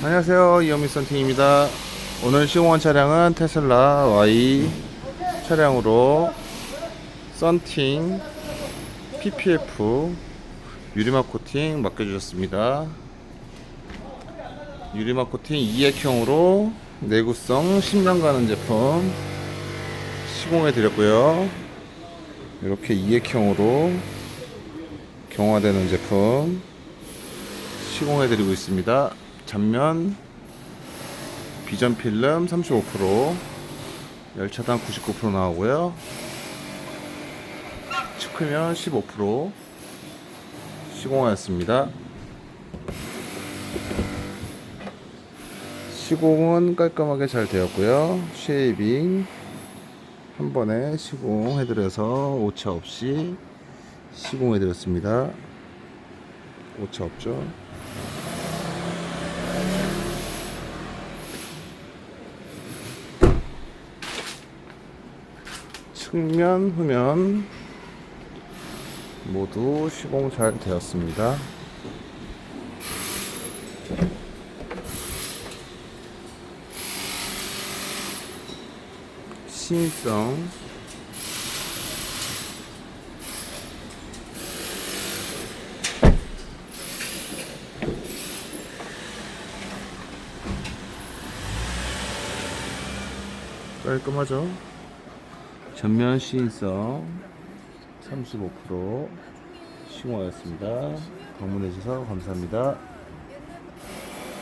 안녕하세요. 이어미 썬팅입니다. 오늘 시공한 차량은 테슬라 Y 차량으로 썬팅 PPF 유리막 코팅 맡겨주셨습니다. 유리막 코팅 2액형으로 내구성 10년 가는 제품 시공해 드렸고요. 이렇게 2액형으로 경화되는 제품 시공해 드리고 있습니다. 전면 비전 필름 35% 열차단 99% 나오고요. 측면 15% 시공하였습니다. 시공은 깔끔하게 잘 되었고요. 쉐이빙 한 번에 시공해드려서 오차 없이 시공해드렸습니다. 오차 없죠? 측면, 후면 모두 시공 잘 되었습니다. 신성 깔끔하죠? 전면 시인성 35% 시공하였습니다. 방문해 주셔서 감사합니다.